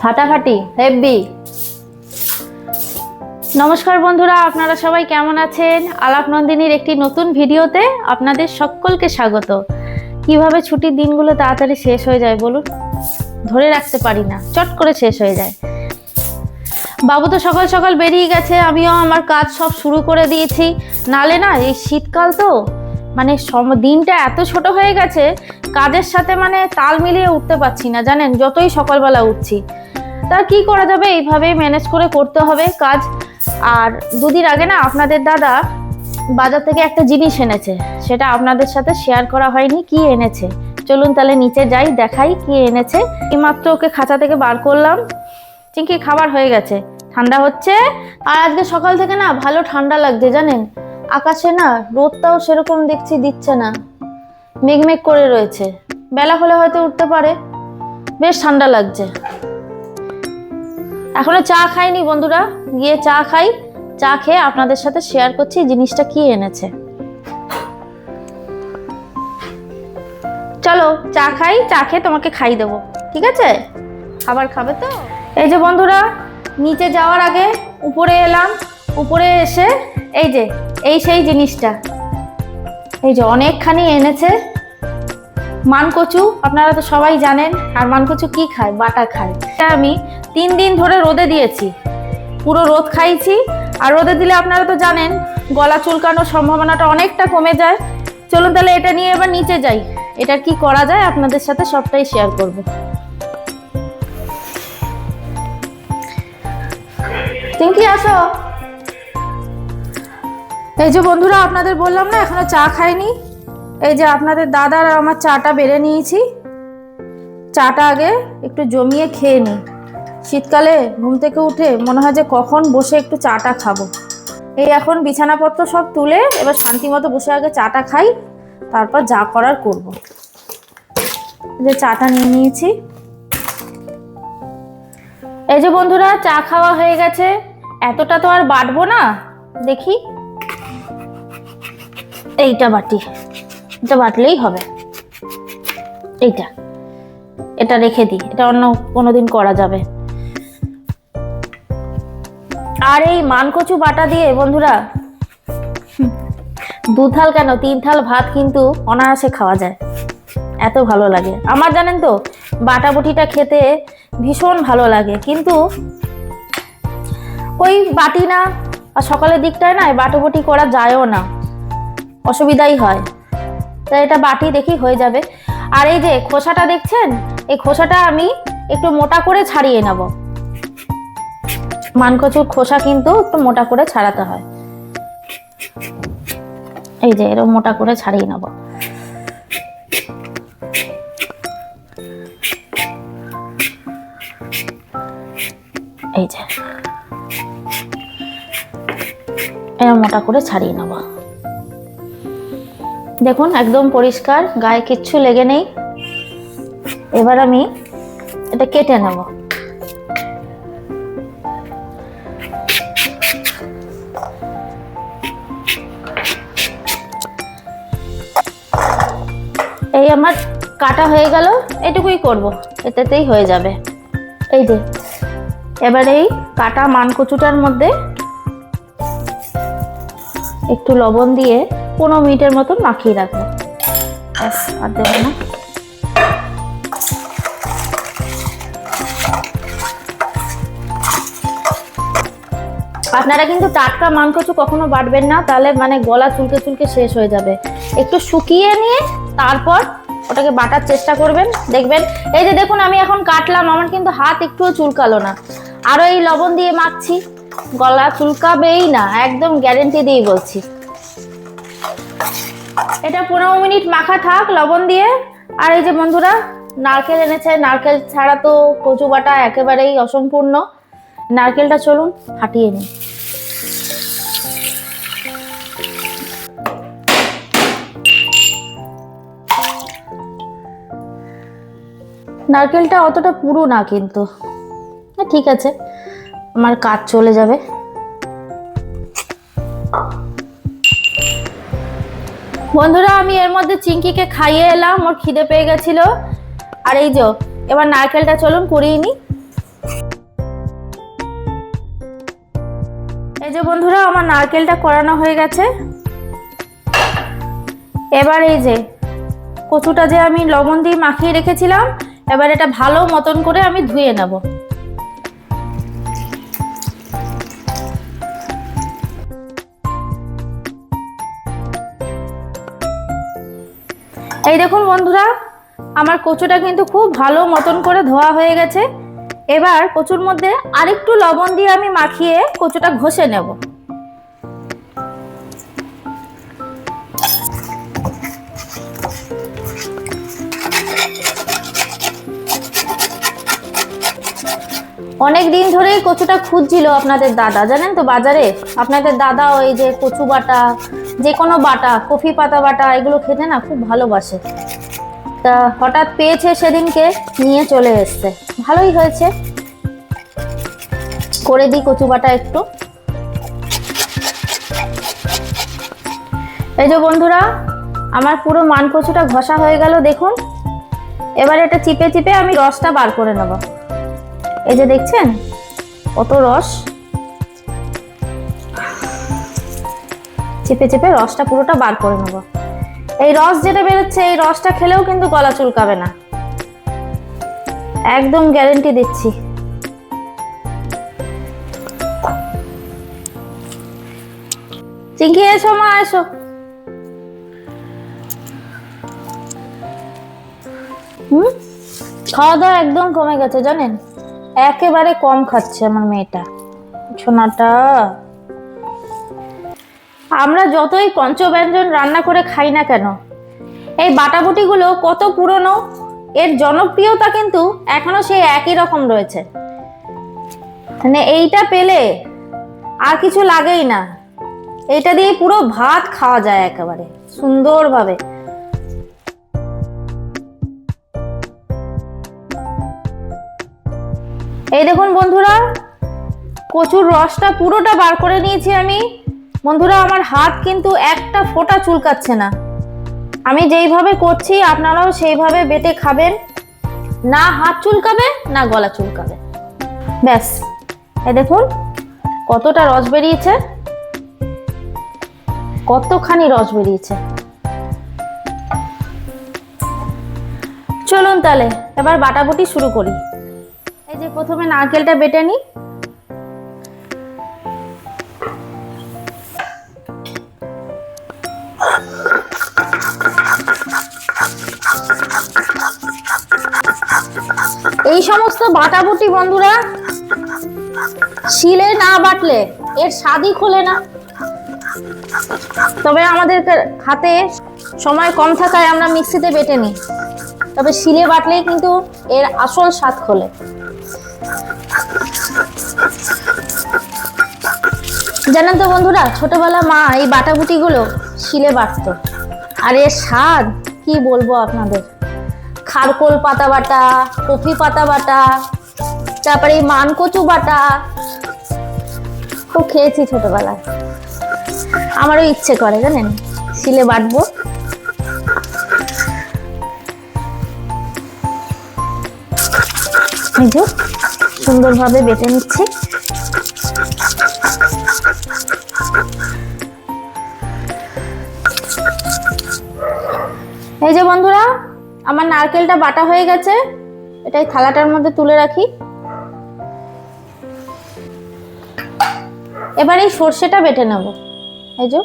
ফাটাফাটি হেব্বি। নমস্কার বন্ধুরা, আপনারা সবাই কেমন আছেন? আলাপ নন্দিনীর একটি নতুন ভিডিওতে আপনাদের সকলকে স্বাগত। কীভাবে ছুটির দিনগুলো তাড়াতাড়ি শেষ হয়ে যায় বলুন? ধরে রাখতে পারি না, চট করে শেষ হয়ে যায়। বাবু তো সকাল সকাল বেরিয়ে গেছে, আমিও আমার কাজ সব শুরু করে দিয়েছি। নালে না, এই শীতকাল তো মানে দিনটা এত ছোট হয়ে গেছে, কাজের সাথে মানে তাল মিলিয়ে উঠতে পারছি না, জানেন? যতই সকালবেলা উঠছি। তা কি করা যাবে? এইভাবেই ম্যানেজ করে করতে হবে কাজ। আর দুদিন আগে না আপনাদের দাদা বাজার থেকে একটা জিনিস এনেছে। সেটা আপনাদের সাথে শেয়ার করা হয়নি, কি এনেছে? চলুন তাহলে নিচে যাই, দেখাই কি এনেছে। এইমাত্র ওকে খাঁচা থেকে বার করলাম। চিঙ্কি খাবার হয়ে গেছে। ঠান্ডা হচ্ছে। আর আজকে সকাল থেকে না ভালো ঠান্ডা লাগছে জানেন। আকাশে না রোদটাও সেরকম দেখছি দিচ্ছে না। মেঘমেঘ করে রয়েছে। বেলা হলে হয়তো উঠতে পারে। বেশ ঠান্ডা লাগছে। এখনও চা খাইনি বন্ধুরা গিয়ে চা খাই। চা খেয়ে আপনাদের সাথে শেয়ার করছি জিনিসটা কি এনেছে। চলো চা খাই চা খেয়ে তোমাকে খাই দেবো ঠিক আছে? খাবার খাবে তো? এই যে বন্ধুরা নিচে যাওয়ার আগে উপরে এলাম উপরে এসে এই যে এই সেই জিনিসটা। এই যে অনেকখানি এনেছে মানকচু, আপনারা তো সবাই জানেন, আর মানকচু কি খায়? বাটা খায়। এটা আমি তিন দিন ধরে রোদে দিয়েছি। পুরো রোদ খাইছি, আর রোদে দিলে আপনারা তো জানেন, গলা চুলকানোর সম্ভাবনাটা অনেকটা কমে যায়। চলুন তাহলে এটা নিয়ে এবার নিচে যাই। এটা কি করা যায়? আপনাদের সাথে সবটাই শেয়ার করব। পিঙ্কি আসো। এই যে বন্ধুরা, আপনাদের বললাম না, এখনও চা খাইনি। এই যে আপনাদের দাদার আমার চাটা বেড়ে নিয়েছি। চাটা আগে একটু জমিয়ে খেয়ে নিই শীতকালে ঘুম থেকে উঠে মনে হয় যে কখন বসে একটু চাটা খাব। এই এখন বিছানাপত্র সব তুলে এবার শান্তি মতো বসে আগে চাটা খাই, তারপর যা করার করব। যে চাটা নিয়ে নিয়েছি। এই যে বন্ধুরা, চা খাওয়া হয়ে গেছে। এতটা তো আর বাটবো না। দেখি। এইটা বাটি। এটা বাটলেই হবে। এইটা। এটা রেখে দিই। এটা অন্য কোনোদিন করা যাবে। আর এই মানকচু বাটা দিয়ে বন্ধুরা, দু থাল কেন? তিন থাল ভাত কিন্তু অনায়াসে খাওয়া যায়। এত ভালো লাগে। আমার জানেন তো, বাটা বটিটা খেতে ভীষণ ভালো লাগে। কিন্তু ওই বাটি না, আর সকালের দিকটায় না বাটোবটি করা যায়ও না। অসুবিধাই হয়। তাই এটা বাটি দেখি হয়ে যাবে। আর এই যে খোসাটা দেখছেন? এই খোসাটা আমি একটু মোটা করে ছাড়িয়ে নেব। মানকচুর খোসা কিন্তু একটু মোটা করে ছাড়াতে হয়। এই যে এরকম মোটা করে ছাড়িয়ে নেব। এই যে। এরকম মোটা করে ছাড়িয়ে নেব। দেখুন, একদম পরিষ্কার, গায়ে কিচ্ছু লেগে নেই। এবার আমি এটা কেটে নেব। এই আমার কাটা হয়ে গেল, এটুকুই করব, এটাতেই হয়ে যাবে। এই যে, এবার এই কাটা মানকচুটার মধ্যে একটু লবণ দিয়ে পনেরো মিনিটের মতন মাখিয়ে রাখব। ব্যাস আর দেবো না। আপনারা কিন্তু টাটকা মানকচু কখনো বাটবেন না তাহলে মানে গলা চুলকে চুলকে শেষ হয়ে যাবে। একটু শুকিয়ে নিয়ে তারপর ওটাকে বাটার চেষ্টা করবেন দেখবেন। এই যে দেখুন আমি এখন কাটলাম আমার কিন্তু হাত একটুও চুলকালো না। আরও এই লবণ দিয়ে মাখছি গলা চুলকাবেই না একদম গ্যারেন্টি দিয়ে বলছি। এটা পনেরো মিনিট মাখা থাক, লবণ দিয়ে। আর এই যে বন্ধুরা, নারকেল এনেছে। নারকেল ছাড়া তো কচু বাটা একেবারেই অসম্পূর্ণ। নারকেলটা চলুন, ফাটিয়ে নিই। নারকেলটা অতটা পুরো না কিন্তু। ঠিক আছে। আমার কাজ চলে যাবে। বন্ধুরা, আমি এর মধ্যে চিংকিকে খাইয়ে এলাম, ওর খিদে পেয়ে গেছিল। আর এই যে, এবার নারকেলটা চলুন কুড়িয়ে নি। এই যে বন্ধুরা, আমার নারকেলটা করানো হয়ে গেছে। এবার এই যে, কচুটা যে আমি লবণ দিয়ে মাখিয়ে রেখেছিলাম, এবার এটা ভালো মতন করে আমি ধুয়ে নেব। এই দেখুন বন্ধুরা, আমার কচুটা কিন্তু খুব ভালো মতন করে ধোয়া হয়ে গেছে। এবার কচুর মধ্যে আরেকটু লবণ দিয়ে আমি মাখিয়ে কচুটা ঘষে নেব। অনেক দিন ধরেই কচুটা খুঁজছিল আপনাদের দাদা, জানেন তো বাজারে? আপনাদের দাদা ওই যে কচু বাটা যে কোনো বাটা, কফি পাতা বাটা, এগুলো খেতে না খুব ভালোবাসে। তা হঠাৎ পেয়েছে সেদিনকে, নিয়ে চলে এসছে। ভালোই হয়েছে। করে দিই কচু বাটা একটু। এই যে বন্ধুরা, আমার পুরো মান কচুটা ঘষা হয়ে গেল, দেখুন। এবার এটা চিপে চিপে আমি রসটা বার করে নেব। এই যে দেখছেন, কত রস। চেপে চেপে রসটা পুরোটা বার করে নেব। এই রস যেটা বেরোচ্ছে, এই রসটা খেলেও কিন্তু গলা চুলকাবে না। একদম গ্যারেন্টি দিচ্ছি। চিঙ্কি এসো মা, এসো। খাওয়া দাওয়া একদম কমে গেছে জানেন? একেবারে কম খাচ্ছে আমার মেয়েটা। সোনাটা। আমরা যতই পঞ্চব্যঞ্জন রান্না করে খাই না কেন, এই বাটাবুটিগুলো কত পুরনো, এর জনপ্রিয়তা কিন্তু এখনও সেই একই রকম রয়েছে। মানে এইটা পেলে আর কিছু লাগেই না। এইটা দিয়ে পুরো ভাত খাওয়া যায় একেবারে, সুন্দরভাবে। এই দেখুন বন্ধুরা, কচুর রসটা পুরোটা বার করে নিয়েছি আমি। বন্ধুরা, আমার হাত কিন্তু একটা ফোঁটা চুলকাচ্ছে না। আমি যেইভাবে করছি, আপনারাও সেইভাবে বেটে খাবেন। না হাত চুলকাবে, না গলা চুলকাবে। ব্যাস। এ দেখুন, কতটা রস বেরিয়েছে। কতখানি রস বেরিয়েছে। চলুন তাহলে, এবার বাটাবুটি শুরু করি। এই যে প্রথমে নারকেলটা বেটে নিই। এই সমস্ত বাটাবুটি বন্ধুরা শিলে না বাটলে এর স্বাদই খোলে না। তবে আমাদের হাতে সময় কম থাকায় আমরা মিক্সিতে বেটে নিই। তবে শিলে বাটলেই কিন্তু এর আসল স্বাদ খোলে। জানেন তো বন্ধুরা, ছোটবেলা মা এই বাটাবুটিগুলো শিলে বাটতো। আর এর স্বাদ কি বলব আপনাদের? খারকোল পাতা বাটা কফি পাতা বাটা, তারপরে এই মানকচু বাটা, খুব খেয়েছি ছোটবেলায়। আমারও ইচ্ছে করে জানেন, শিলে বাটবো। যে, সুন্দরভাবে বেটে নিচ্ছি। এই যে বন্ধুরা আমার নারকেলটা বাটা হয়ে গেছে। এটাই থালাটার মধ্যে তুলে রাখি। এবার এই সর্ষেটা বেটে নেব। এই যে,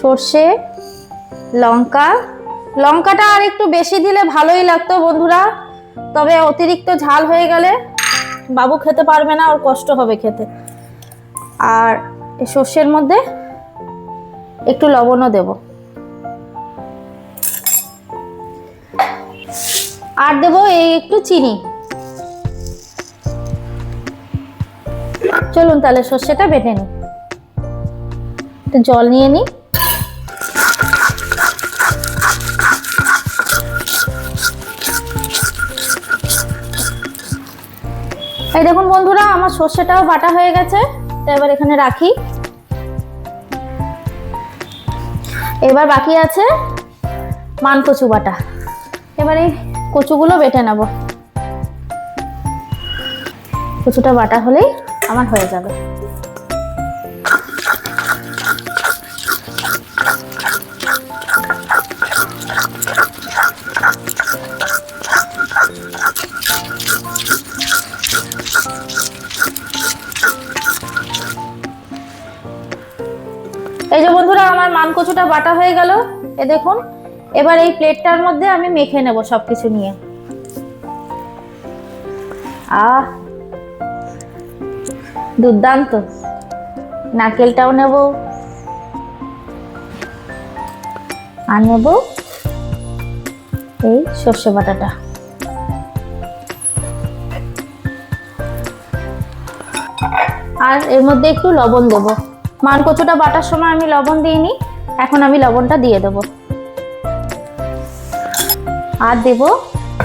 সর্ষে, লঙ্কা। লঙ্কাটা আর একটু বেশি দিলে ভালোই লাগতো বন্ধুরা। তবে অতিরিক্ত ঝাল হয়ে গেলে বাবু খেতে পারবে না, ওর কষ্ট হবে খেতে। আর সর্ষের মধ্যে একটু লবণও দেব। আর দেবো এই একটু চিনি। চলুন তাহলে সর্ষেটা বেটে নিই। একটু জল নিয়ে নিই। এই দেখুন বন্ধুরা, আমার সর্ষেটাও বাটা হয়ে গেছে। তো এবার এখানে রাখি। এবার বাকি আছে মান কচু বাটা। এবারে কচুগুলো বেটে নেব। কচুটা বাটা হলেই আমার হয়ে যাবে। এই যে বন্ধুরা, আমার মান কচুটা বাটা হয়ে গেল। এ দেখুন এবার এই প্লেটটার মধ্যে আমি মেখে নেব সবকিছু নিয়ে। আহ, দুর্দান্ত। নারকেলটাও নেব। আর নেব এই সর্ষে বাটাটা। আর এর মধ্যে একটু লবণ দেবো। মান কচুটা বাটার সময় আমি লবণ দিইনি, এখন আমি লবণটা দিয়ে দেবো। আর দেব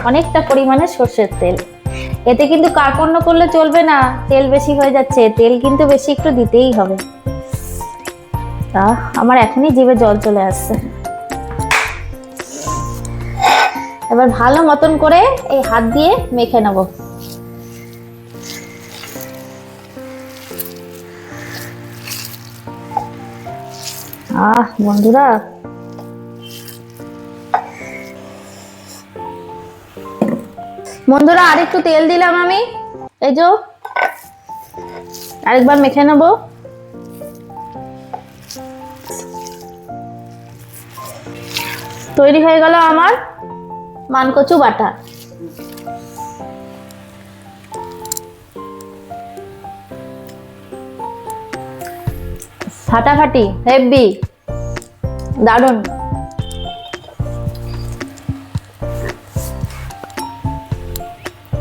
অনেকটা পরিমাণে সর্ষের তেল। এতে কিন্তু কার্পণ্য করলে চলবে না, তেল বেশি হয়ে যাচ্ছে, তেল কিন্তু বেশি একটু দিতেই হবে। তা, আমার এখনই জিভে জল চলে আসছে। এবার ভালো মতন করে এই হাত দিয়ে মেখে নেব। আহ, বন্ধুরা বন্ধুরা, আরেকটু তেল দিলাম আমি। এই যে, আরেকবার মেখে নেব। তৈরি হয়ে গেল আমার মানকচু বাটা। ফাটাফাটি, হেভি, দারুণ।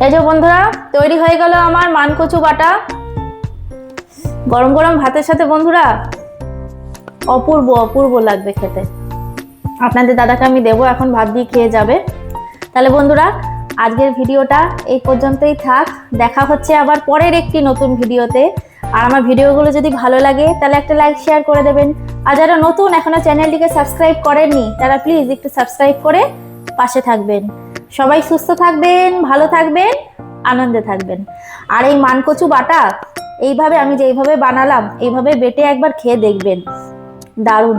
এই যে বন্ধুরা, তৈরি হয়ে গেল আমার মানকচু বাটা। গরম গরম ভাতের সাথে বন্ধুরা, অপূর্ব অপূর্ব লাগবে খেতে। আপনাদের দাদাকে আমি দেবো, এখন ভাত দিয়ে খেয়ে যাবে। তাহলে বন্ধুরা, আজকের ভিডিওটা এই পর্যন্তই থাক। দেখা হচ্ছে আবার পরের একটি নতুন ভিডিওতে। আর আমার ভিডিওগুলো যদি ভালো লাগে, তাহলে একটা লাইক, শেয়ার করে দেবেন। আর যারা নতুন, এখনও চ্যানেলটিকে সাবস্ক্রাইব করেননি, তারা প্লিজ একটু সাবস্ক্রাইব করে পাশে থাকবেন। সবাই সুস্থ থাকবেন, ভালো থাকবেন, আনন্দে থাকবেন। আর এই মানকচু বাটা, এইভাবে আমি যেইভাবে বানালাম, এইভাবে বেটে একবার খেয়ে দেখবেন। দারুণ।